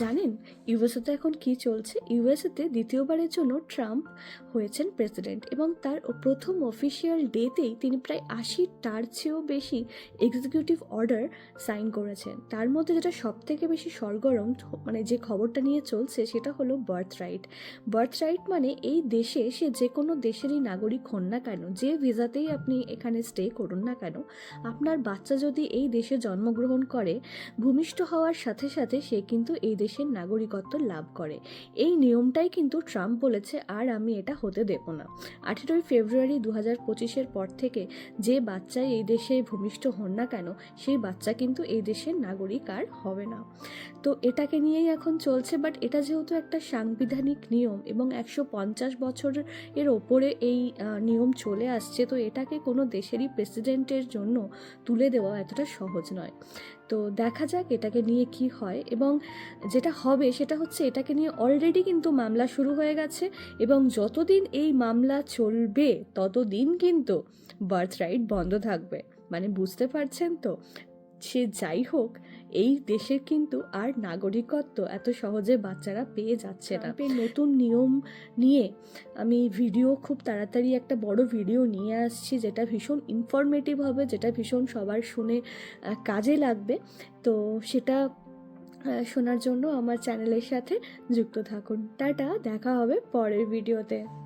জানেন, ইউএসএতে এখন কি চলছে? ইউএসএতে দ্বিতীয়বারের জন্য ট্রাম্প হয়েছেন প্রেসিডেন্ট এবং তার প্রথম অফিসিয়াল ডেতেই তিনি প্রায় আশি আশিটার চেয়েও বেশি এক্সিকিউটিভ অর্ডার সাইন করেছেন। তার মধ্যে যেটা সব থেকে বেশি সরগরম মানে যে খবরটা নিয়ে চলছে সেটা হলো বার্থ রাইট বার্থ রাইট মানে এই দেশে সে যে কোনো দেশেরই নাগরিক হন না কেন, যে ভিসাতেই আপনি এখানে স্টে করুন না কেন, আপনার বাচ্চা যদি এই দেশে জন্মগ্রহণ করে, ভূমিষ্ঠ হওয়ার সাথে সাথে সে কিন্তু এই দেশের নাগরিকত্ব লাভ করে। এই নিয়মটাই কিন্তু ট্রাম্প বলেছে, আর আমি এটা হতে দেব না। আঠেরোই ফেব্রুয়ারি দু হাজার পঁচিশের পর থেকে যে বাচ্চা এই দেশে ভূমিষ্ঠ হন না কেন, সেই বাচ্চা কিন্তু এই দেশের নাগরিক আর হবে না। তো এটাকে নিয়েই এখন চলছে, বাট এটা যেহেতু একটা সাংবিধানিক নিয়ম এবং একশো পঞ্চাশ বছরের এর ওপরে এই নিয়ম চলে আসছে, তো এটাকে কোনো দেশেরই প্রেসিডেন্টের জন্য তুলে দেওয়া এতটা সহজ নয়। তো দেখা যাক এটাকে নিয়ে কি হয় এবং যেটা হবে সেটা হচ্ছে এটাকে নিয়ে অলরেডি কিন্তু মামলা শুরু হয়ে গেছে এবং যতদিন এই মামলা চলবে ততদিন কিন্তু বার্থ রাইট বন্ধ থাকবে। মানে বুঝতে পারছেন তো? সে যাই হোক, এই দেশের কিন্তু আর নাগরিকত্ব এত সহজে বাচ্চারা পেয়ে যাচ্ছে না। নতুন নিয়ম নিয়ে আমি ভিডিও খুব তাড়াতাড়ি একটা বড় ভিডিও নিয়ে আসছি, যেটা ভীষণ ইনফরমেটিভ হবে, যেটা ভীষণ সবার শুনে কাজে লাগবে। তো সেটা শোনার জন্য আমার চ্যানেলের সাথে যুক্ত থাকুন। টাটা দেখা হবে পরের ভিডিওতে।